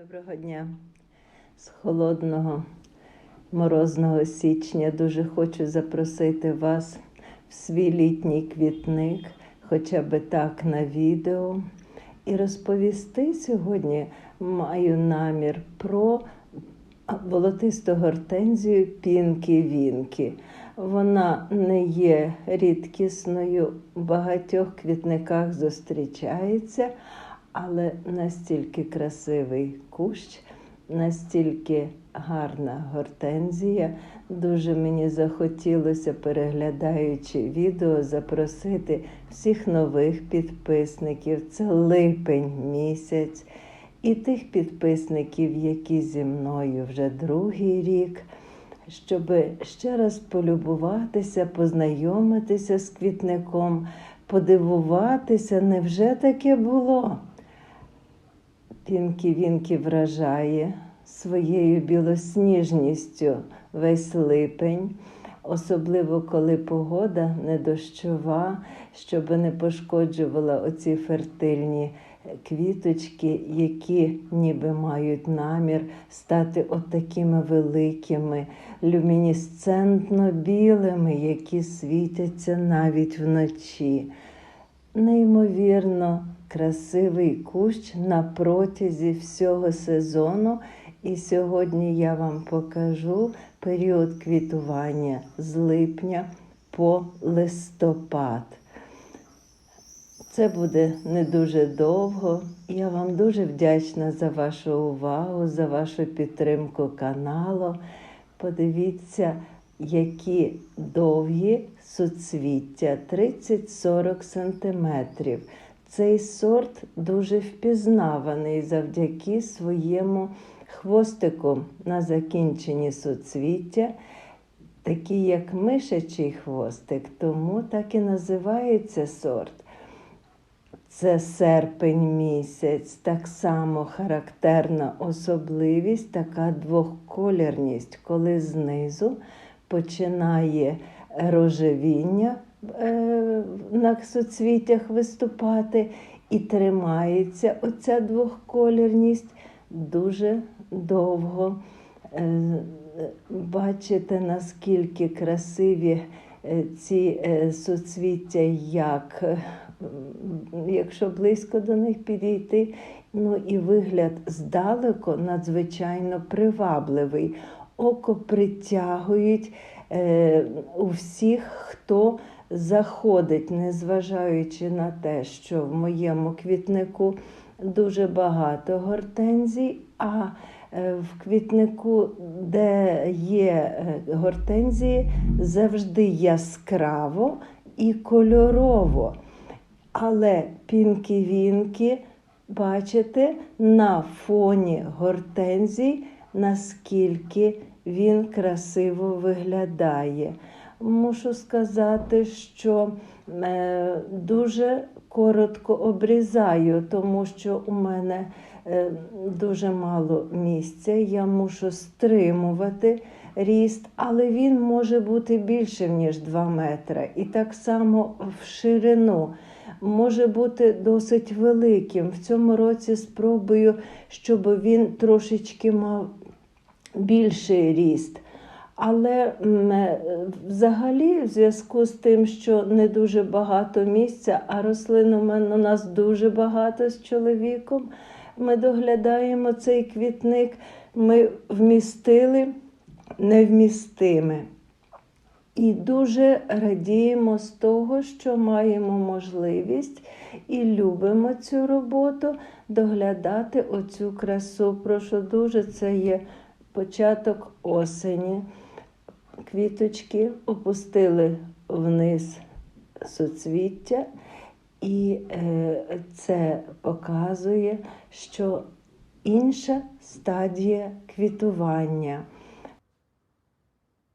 Доброго дня. З холодного морозного січня дуже хочу запросити вас в свій літній квітник, хоча би так на відео. І розповісти сьогодні маю намір про волотисту гортензію Пінкі-Вінкі. Вона не є рідкісною, в багатьох квітниках зустрічається, але настільки красивий кущ, настільки гарна гортензія. Дуже мені захотілося, переглядаючи відео, запросити всіх нових підписників. Це липень місяць. І тих підписників, які зі мною вже другий рік, щоб ще раз полюбуватися, познайомитися з квітником, подивуватися, невже таке було? Пінкі Вінкі вражає своєю білосніжністю весь липень, особливо коли погода не дощова, щоб не пошкоджувала оці фертильні квіточки, які ніби мають намір стати от такими великими, люмінесцентно білими, які світяться навіть вночі. Неймовірно красивий кущ на протязі всього сезону. І сьогодні я вам покажу період квітування з липня по листопад. Це буде не дуже довго. Я вам дуже вдячна за вашу увагу, за вашу підтримку каналу. Подивіться, які довгі суцвіття 30-40 сантиметрів. Цей сорт дуже впізнаваний завдяки своєму хвостику на закінченні суцвіття, такий як мишачий хвостик, тому так і називається сорт. Це серпень місяць, так само характерна особливість, така двохколірність, коли знизу починає рожевіння е, на суцвіттях виступати, і тримається оця двохколірність дуже довго. Е, Бачите, наскільки красиві е, ці суцвіття, як якщо близько до них підійти. Ну і вигляд здалеку надзвичайно привабливий. Око притягують е, у всіх, хто заходить, незважаючи на те, що в моєму квітнику дуже багато гортензій, а е, в квітнику, де є е, гортензії, завжди яскраво і кольорово. Але пінки-вінки, бачите, на фоні гортензій, наскільки він красиво виглядає. Мушу сказати, що е, дуже коротко обрізаю, тому що у мене е, дуже мало місця. Я мушу стримувати ріст, але він може бути більшим, ніж 2 метри. І так само в ширину може бути досить великим. В цьому році спробую, щоб він трошечки мав більший ріст. Але е, взагалі, в зв'язку з тим, що не дуже багато місця, а рослин у мене у нас дуже багато з чоловіком, ми доглядаємо цей квітник, ми вмістили невмістиме. І дуже радіємо з того, що маємо можливість і любимо цю роботу доглядати оцю красу. Прошу дуже, це є початок осені. Квіточки опустили вниз суцвіття, і е, це показує, що інша стадія квітування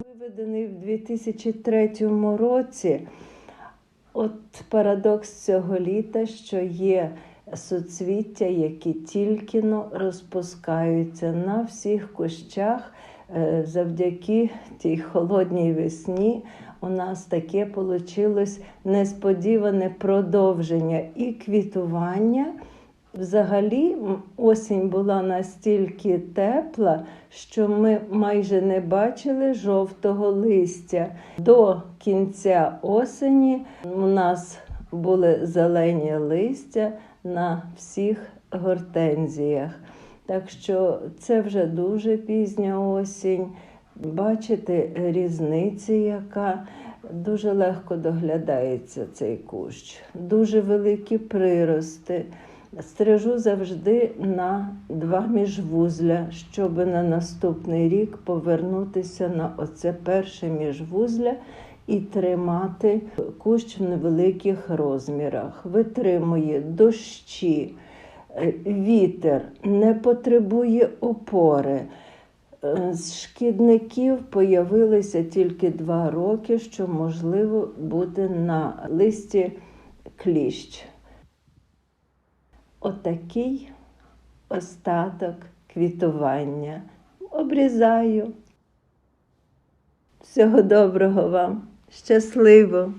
виведений в 2003 році. От парадокс цього літа, що є суцвіття, які тільки розпускаються на всіх кущах. Е, Завдяки тій холодній весні у нас таке вийшло несподіване продовження і квітування, Взагалі, осінь була настільки тепла, що ми майже не бачили жовтого листя. До кінця осені у нас були зелені листя на всіх гортензіях. Так що це вже дуже пізня осінь. Бачите різниці, яка дуже легко доглядається цей кущ, дуже великі прирости. Стрижу завжди на два міжвузля, щоб на наступний рік повернутися на оце перше міжвузля і тримати кущ в невеликих розмірах. Витримує дощі, е, вітер, не потребує опори. Е, З шкідників появилися тільки два роки, що можливо буде на листі кліщ. Отакий остаток квітування. Обрізаю. Всього доброго вам, щасливо!